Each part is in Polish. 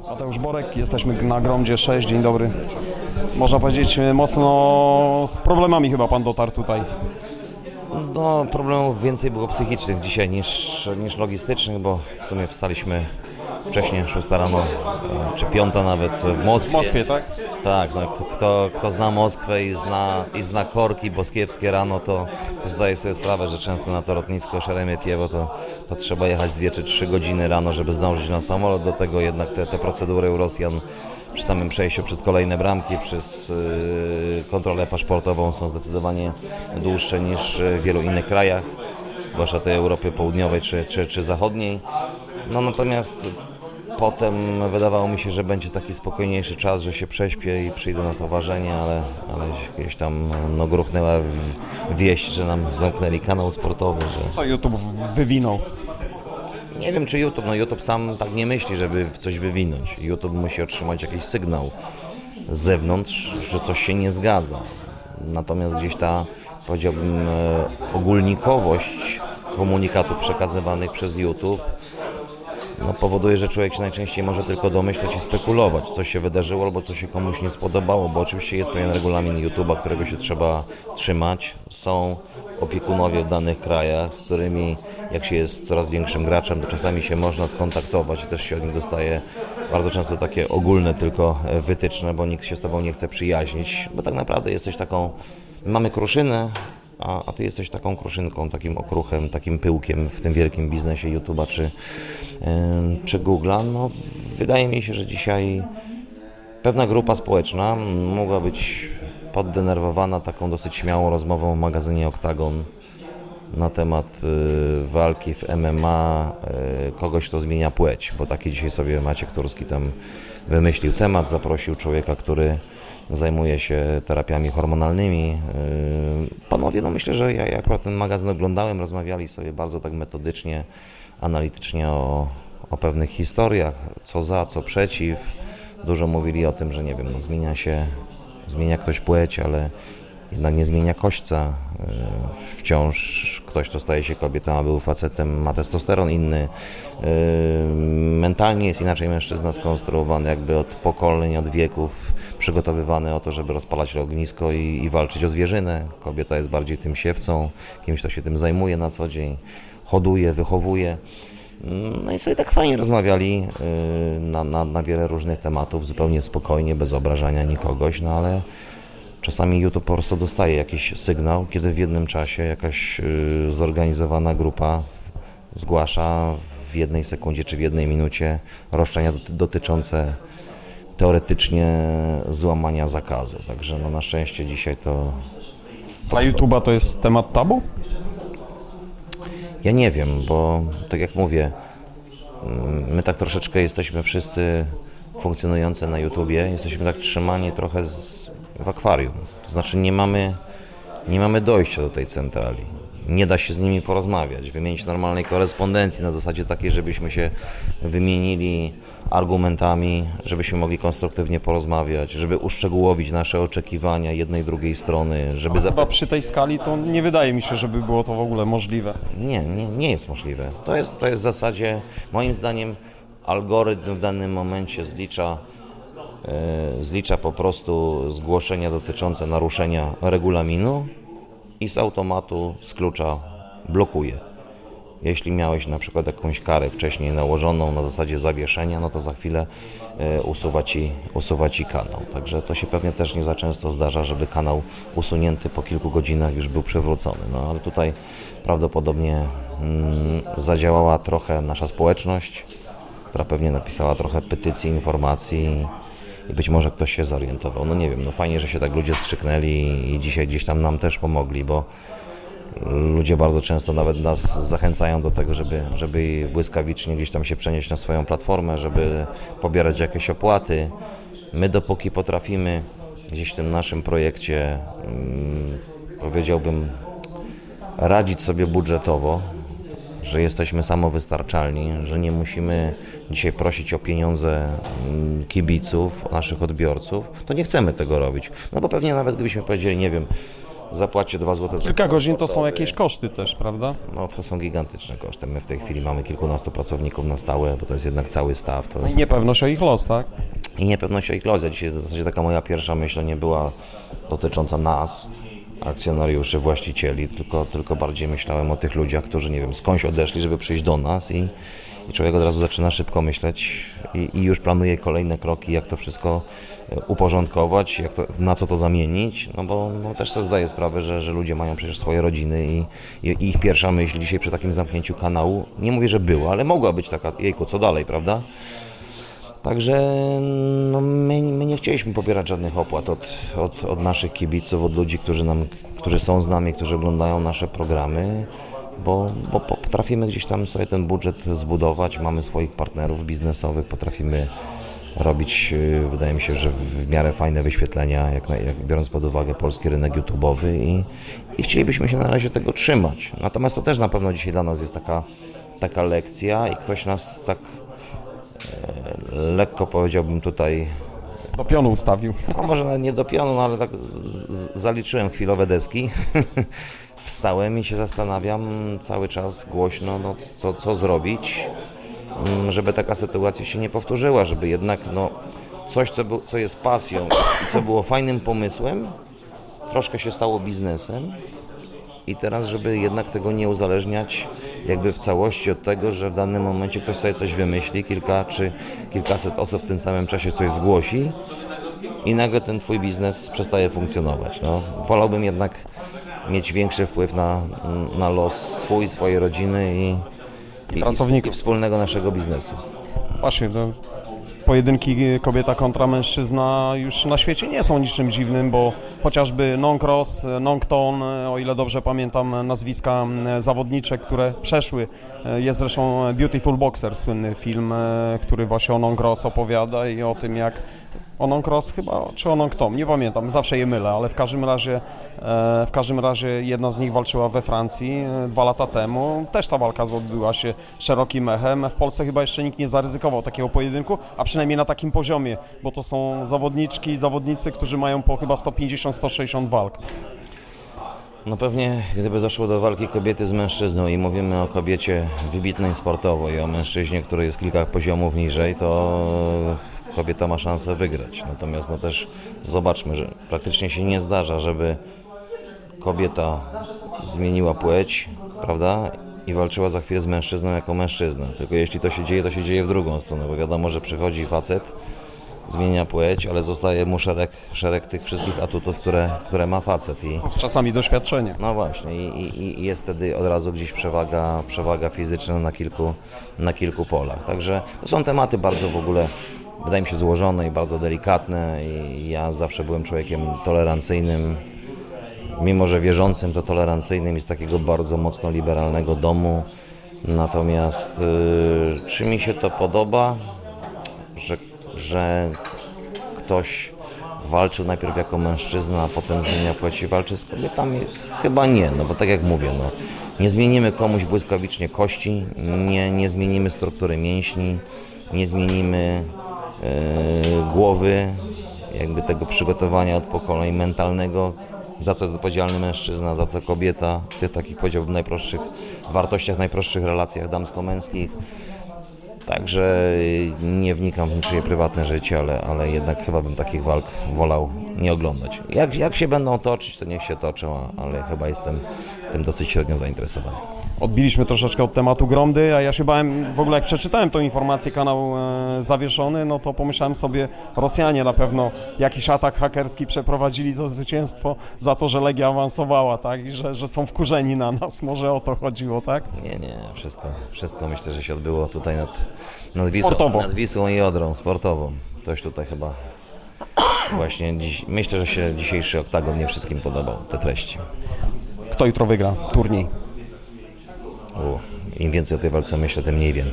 Mateusz Borek, jesteśmy na Gromdzie 6, dzień dobry. Można powiedzieć e, mocno z problemami chyba pan dotarł tutaj. No, problemów więcej było psychicznych dzisiaj niż, niż logistycznych, bo w sumie wstaliśmy wcześniej, 6 rano, e, czy 5 nawet w Moskwie. W Moskwie, tak? Tak, no, kto, kto, zna Moskwę i zna, i zna korki boskiewskie rano, to, to zdaje sobie sprawę, że często na to lotnisko Szeremietiewo to, to trzeba jechać 2 czy 3 godziny rano, żeby zdążyć na samolot. Do tego jednak te, te procedury u Rosjan przy samym przejściu przez kolejne bramki, przez yy, kontrolę paszportową są zdecydowanie dłuższe niż w wielu innych krajach, zwłaszcza tej Europy Południowej czy, czy, czy Zachodniej. No natomiast Potem wydawało mi się, że będzie taki spokojniejszy czas, że się prześpię i przyjdę na to ważenie, ale, ale gdzieś tam no, gruchnęła wieść, że nam zamknęli kanał sportowy, że Co YouTube wywinął? nie wiem czy YouTube, no YouTube sam tak nie myśli, żeby coś wywinąć. YouTube musi otrzymać jakiś sygnał z zewnątrz, że coś się nie zgadza. Natomiast gdzieś ta, powiedziałbym, e, ogólnikowość komunikatów przekazywanych przez YouTube no, powoduje, że człowiek się najczęściej może tylko domyśleć i spekulować, co się wydarzyło albo co się komuś nie spodobało, bo oczywiście jest pewien regulamin YouTube'a, którego się trzeba trzymać. Są opiekunowie w danych krajach, z którymi jak się jest coraz większym graczem, to czasami się można skontaktować i też się od nich dostaje bardzo często takie ogólne tylko e, wytyczne, bo nikt się z Tobą nie chce przyjaźnić, bo tak naprawdę jesteś taką, mamy kruszynę, a, a ty jesteś taką kruszynką, takim okruchem, takim pyłkiem w tym wielkim biznesie YouTube'a czy, czy Google'a. No, wydaje mi się, że dzisiaj pewna grupa społeczna mogła być poddenerwowana taką dosyć śmiałą rozmową w magazynie Octagon na temat y, walki w MMA y, kogoś, kto zmienia płeć, bo taki dzisiaj sobie Maciek Turski tam wymyślił temat, zaprosił człowieka, który zajmuje się terapiami hormonalnymi. Y, Panowie, no myślę, że ja, ja akurat ten magazyn oglądałem, rozmawiali sobie bardzo tak metodycznie, analitycznie o, o pewnych historiach, co za, co przeciw. Dużo mówili o tym, że nie wiem, no zmienia się, zmienia ktoś płeć, ale jednak nie zmienia kośćca. Yy, Wciąż ktoś, kto staje się kobietą, a był facetem, ma testosteron inny. Yy, Mentalnie jest inaczej mężczyzna skonstruowany, jakby od pokoleń, od wieków przygotowywany o to, żeby rozpalać ognisko i, i walczyć o zwierzynę. Kobieta jest bardziej tym siewcą, kimś, kto się tym zajmuje na co dzień, hoduje, wychowuje. No i sobie tak fajnie rozmawiali yy, na, na, na wiele różnych tematów, zupełnie spokojnie, bez obrażania nikogoś, no ale czasami YouTube po prostu dostaje jakiś sygnał, kiedy w jednym czasie jakaś yy, zorganizowana grupa zgłasza w jednej sekundzie czy w jednej minucie roszczenia doty- dotyczące teoretycznie złamania zakazu. Także no na szczęście dzisiaj to Dla YouTube'a to jest temat tabu? Ja nie wiem, bo tak jak mówię, my tak troszeczkę jesteśmy wszyscy funkcjonujący na YouTubie, jesteśmy tak trzymani trochę z, w akwarium. To znaczy nie mamy, nie mamy dojścia do tej centrali. Nie da się z nimi porozmawiać, wymienić normalnej korespondencji na zasadzie takiej, żebyśmy się wymienili argumentami, żebyśmy mogli konstruktywnie porozmawiać, żeby uszczegółowić nasze oczekiwania jednej, drugiej strony, żeby Chyba zapewnić. przy tej skali to nie wydaje mi się, żeby było to w ogóle możliwe. Nie, nie, nie jest możliwe. To jest, to jest w zasadzie, moim zdaniem, algorytm w danym momencie zlicza, zlicza po prostu zgłoszenia dotyczące naruszenia regulaminu i z automatu, z klucza blokuje. Jeśli miałeś na przykład jakąś karę wcześniej nałożoną na zasadzie zawieszenia, no to za chwilę e, usuwa ci, usuwa ci kanał. Także to się pewnie też nie za często zdarza, żeby kanał usunięty po kilku godzinach już był przywrócony. No ale tutaj prawdopodobnie mm, zadziałała trochę nasza społeczność, która pewnie napisała trochę petycji, informacji i być może ktoś się zorientował. No nie wiem, no fajnie, że się tak ludzie skrzyknęli i dzisiaj gdzieś tam nam też pomogli, bo ludzie bardzo często nawet nas zachęcają do tego, żeby, żeby błyskawicznie gdzieś tam się przenieść na swoją platformę, żeby pobierać jakieś opłaty. My dopóki potrafimy gdzieś w tym naszym projekcie, mm, powiedziałbym, radzić sobie budżetowo, że jesteśmy samowystarczalni, że nie musimy dzisiaj prosić o pieniądze mm, kibiców, naszych odbiorców, to nie chcemy tego robić. No bo pewnie nawet gdybyśmy powiedzieli, nie wiem, zapłacie 2 zł za Kilka godzin to są jakieś koszty też, prawda? No to są gigantyczne koszty. My w tej chwili mamy kilkunastu pracowników na stałe, bo to jest jednak cały staw. To... No i niepewność o ich los, tak? I niepewność o ich losie. Dzisiaj w zasadzie taka moja pierwsza myśl nie była dotycząca nas, akcjonariuszy, właścicieli, tylko, tylko bardziej myślałem o tych ludziach, którzy nie wiem, skądś odeszli, żeby przyjść do nas i, i człowiek od razu zaczyna szybko myśleć i, i już planuje kolejne kroki, jak to wszystko e, uporządkować, jak to, na co to zamienić, no bo no, też sobie zdaję sprawę, że, że ludzie mają przecież swoje rodziny i, i, ich pierwsza myśl dzisiaj przy takim zamknięciu kanału, nie mówię, że była, ale mogła być taka, jejku, co dalej, prawda? Także no, my, my nie chcieliśmy pobierać żadnych opłat od, od, od naszych kibiców, od ludzi, którzy, nam, którzy są z nami, którzy oglądają nasze programy, bo, bo potrafimy gdzieś tam sobie ten budżet zbudować, mamy swoich partnerów biznesowych, potrafimy robić, yy, wydaje mi się, że w miarę fajne wyświetlenia, jak, na, jak biorąc pod uwagę polski rynek YouTube'owy i, i chcielibyśmy się na razie tego trzymać. Natomiast to też na pewno dzisiaj dla nas jest taka, taka lekcja i ktoś nas tak lekko powiedziałbym tutaj, Do pionu ustawił. no może nawet nie do pionu, no ale tak zaliczyłem chwilowe deski. Wstałem i się zastanawiam cały czas głośno, no, co, co zrobić, mm, żeby taka sytuacja się nie powtórzyła, żeby jednak no, coś, co, był, co jest pasją i co było fajnym pomysłem, troszkę się stało biznesem. I teraz, żeby jednak tego nie uzależniać jakby w całości od tego, że w danym momencie ktoś sobie coś wymyśli, kilka czy kilkaset osób w tym samym czasie coś zgłosi i nagle ten twój biznes przestaje funkcjonować. No, wolałbym jednak mieć większy wpływ na, na los swój, swojej rodziny i, i, i wspólnego naszego biznesu. Właśnie, no, pojedynki kobieta kontra mężczyzna już na świecie nie są niczym dziwnym, bo chociażby non-cross, non-ton, o ile dobrze pamiętam nazwiska m, zawodniczek, które przeszły. E, Jest zresztą Beautiful Boxer, słynny film, e, który właśnie o non-cross opowiada i o tym jak o non-cross chyba, czy o non-tom, nie pamiętam, zawsze je mylę, ale w każdym razie e, w każdym razie jedna z nich walczyła we Francji e, dwa lata temu. Też ta walka odbyła się szerokim echem. W Polsce chyba jeszcze nikt nie zaryzykował takiego pojedynku, a przynajmniej na takim poziomie, bo to są zawodniczki i zawodnicy, którzy mają po chyba 150-160 walk. No pewnie gdyby doszło do walki kobiety z mężczyzną i mówimy o kobiecie wybitnej sportowo i o mężczyźnie, który jest kilka poziomów niżej, to kobieta ma szansę wygrać. Natomiast no też zobaczmy, że praktycznie się nie zdarza, żeby kobieta zmieniła płeć, prawda? I walczyła za chwilę z mężczyzną jako mężczyzna. Tylko jeśli to się dzieje, to się dzieje w drugą stronę, bo wiadomo, że przychodzi facet, zmienia płeć, ale zostaje mu szereg, szereg tych wszystkich atutów, które, które ma facet. I, Czasami doświadczenie. no właśnie, i, i, i jest wtedy od razu gdzieś przewaga, przewaga fizyczna na kilku, na kilku polach. Także to są tematy bardzo w ogóle, wydaje mi się, złożone i bardzo delikatne. I ja zawsze byłem człowiekiem tolerancyjnym, mimo że wierzącym, to tolerancyjnym i z takiego bardzo mocno liberalnego domu. Natomiast y, czy mi się to podoba, że, ktoś walczył najpierw jako mężczyzna, a potem zmienia płeć i walczy z kobietami? Chyba nie, no bo tak jak mówię, no, nie zmienimy komuś błyskawicznie kości, nie, nie zmienimy struktury mięśni, nie zmienimy e, głowy, jakby tego przygotowania od pokoleń mentalnego, za co jest odpowiedzialny mężczyzna, za co kobieta, w tych takich powiedziałbym najprostszych wartościach, najprostszych relacjach damsko-męskich. Także nie wnikam w niczyje prywatne życie, ale, ale jednak chyba bym takich walk wolał nie oglądać. Jak, jak się będą toczyć, to niech się toczą, ale chyba jestem tym dosyć średnio zainteresowany. Odbiliśmy troszeczkę od tematu Gromdy, a ja się bałem, w ogóle jak przeczytałem tą informację, kanał e, zawieszony, no to pomyślałem sobie, Rosjanie na pewno jakiś atak hakerski przeprowadzili za zwycięstwo, za to, że Legia awansowała, tak, i że, że są wkurzeni na nas, może o to chodziło, tak? Nie, nie, wszystko, wszystko myślę, że się odbyło tutaj nad, nad, Wisłą, Sportowo. nad Wisłą i Odrą, sportowo. Ktoś tutaj chyba właśnie dziś, myślę, że się dzisiejszy oktagon nie wszystkim podobał, te treści. Kto jutro wygra turniej? Im więcej o tej walce myślę, tym mniej wiem.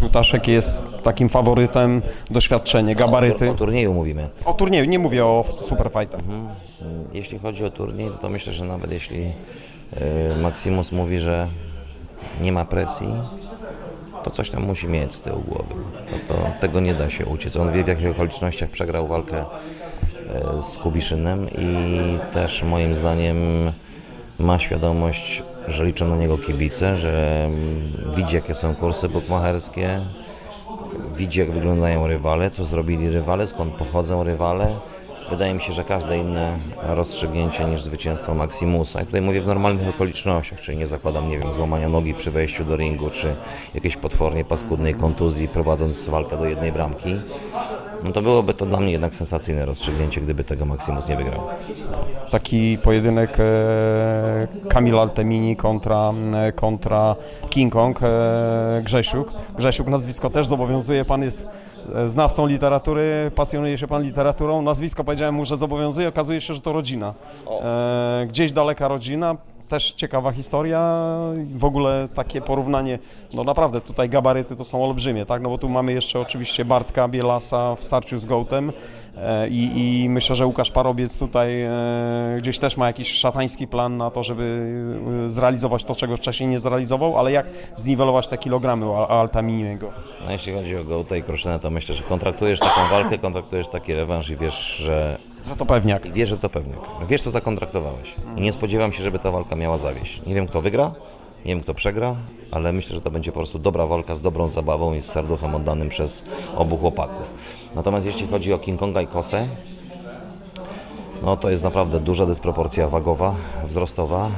Żółtaszek jest takim faworytem, doświadczenie, gabaryty. O turnieju mówimy. O turnieju, nie mówię o superfightach. Jeśli chodzi o turniej, to, to myślę, że nawet jeśli e, Maximus mówi, że nie ma presji, to coś tam musi mieć z tyłu głowy. To, to, tego nie da się uciec. On wie, w jakich okolicznościach przegrał walkę e, z Kubiszynem i też moim zdaniem ma świadomość, że liczą na niego kibice, że widzi jakie są kursy bukmacherskie, widzi jak wyglądają rywale, co zrobili rywale, skąd pochodzą rywale. Wydaje mi się, że każde inne rozstrzygnięcie niż zwycięstwo Maximusa. I tutaj mówię w normalnych okolicznościach, czyli nie zakładam, nie wiem, złamania nogi przy wejściu do ringu, czy jakiejś potwornie paskudnej kontuzji prowadząc walkę do jednej bramki. No to byłoby to dla mnie jednak sensacyjne rozstrzygnięcie, gdyby tego Maximus nie wygrał. Taki pojedynek e, Kamil Altemini kontra, e, kontra King Kong e, Grzesiuk. Grzesiuk nazwisko też zobowiązuje, pan jest znawcą literatury, pasjonuje się pan literaturą. Nazwisko powiedziałem mu, że zobowiązuje, okazuje się, że to rodzina. E, gdzieś daleka rodzina. Też ciekawa historia, w ogóle takie porównanie, no naprawdę tutaj gabaryty to są olbrzymie, tak, no bo tu mamy jeszcze oczywiście Bartka Bielasa w starciu z Gołtem i, i myślę, że Łukasz Parobiec tutaj e, gdzieś też ma jakiś szatański plan na to, żeby e, zrealizować to, czego wcześniej nie zrealizował, ale jak zniwelować te kilogramy Altaminiego. No jeśli chodzi o Gołta i Kruszynę, to myślę, że kontraktujesz taką walkę, kontraktujesz taki rewanż i wiesz, że Że to pewniak. Wiesz, że to pewniak. Wiesz, co zakontraktowałeś. I nie spodziewam się, żeby ta walka miała zawieść. Nie wiem, kto wygra, nie wiem, kto przegra, ale myślę, że to będzie po prostu dobra walka z dobrą zabawą i z serduchem oddanym przez obu chłopaków. Natomiast jeśli chodzi o King Konga i Kosę, no to jest naprawdę duża dysproporcja wagowa, wzrostowa.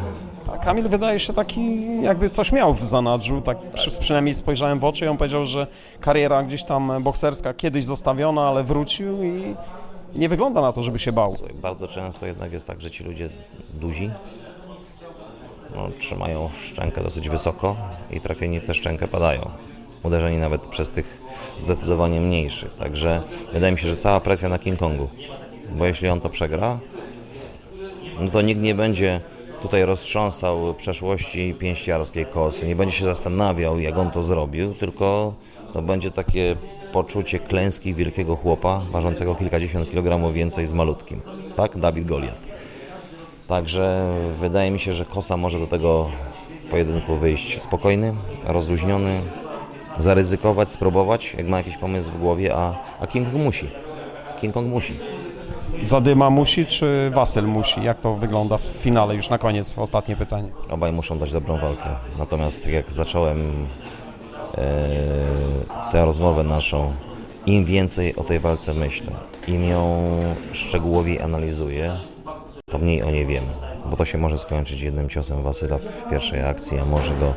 A Kamil wydaje się taki, jakby coś miał w zanadrzu, tak przy, przynajmniej spojrzałem w oczy i on powiedział, że kariera gdzieś tam bokserska kiedyś zostawiona, ale wrócił i nie wygląda na to, żeby się bał. Bardzo często jednak jest tak, że ci ludzie duzi no, trzymają szczękę dosyć wysoko i trafieni w tę szczękę padają. Uderzeni nawet przez tych zdecydowanie mniejszych. Także wydaje mi się, że cała presja na King Kongu. Bo jeśli on to przegra, no to nikt nie będzie tutaj roztrząsał przeszłości pięściarskiej kosy, nie będzie się zastanawiał, jak on to zrobił, tylko to będzie takie poczucie klęski wielkiego chłopa, ważącego kilkadziesiąt kilogramów więcej z malutkim. Tak? Dawid Goliat. Także wydaje mi się, że Kosa może do tego pojedynku wyjść spokojny, rozluźniony, zaryzykować, spróbować, jak ma jakiś pomysł w głowie, a, a King Kong musi. King Kong musi. Zadyma musi, czy Wasyl musi? Jak to wygląda w finale? Już na koniec, ostatnie pytanie. Obaj muszą dać dobrą walkę. Natomiast tak jak zacząłem e, tę rozmowę naszą, im więcej o tej walce myślę, im ją szczegółowiej analizuję, to mniej o niej wiem. Bo to się może skończyć jednym ciosem Wasyla w pierwszej akcji, a może go,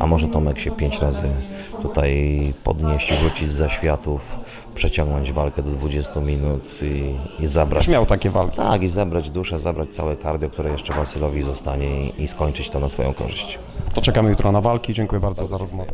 a może Tomek się pięć razy tutaj podnieść, wrócić z zaświatów, przeciągnąć walkę do 20 minut i, i zabrać Już miał takie walki. tak, i zabrać duszę, zabrać całe kardio, które jeszcze Wasylowi zostanie i, i skończyć to na swoją korzyść. To czekamy jutro na walki. Dziękuję bardzo za rozmowę.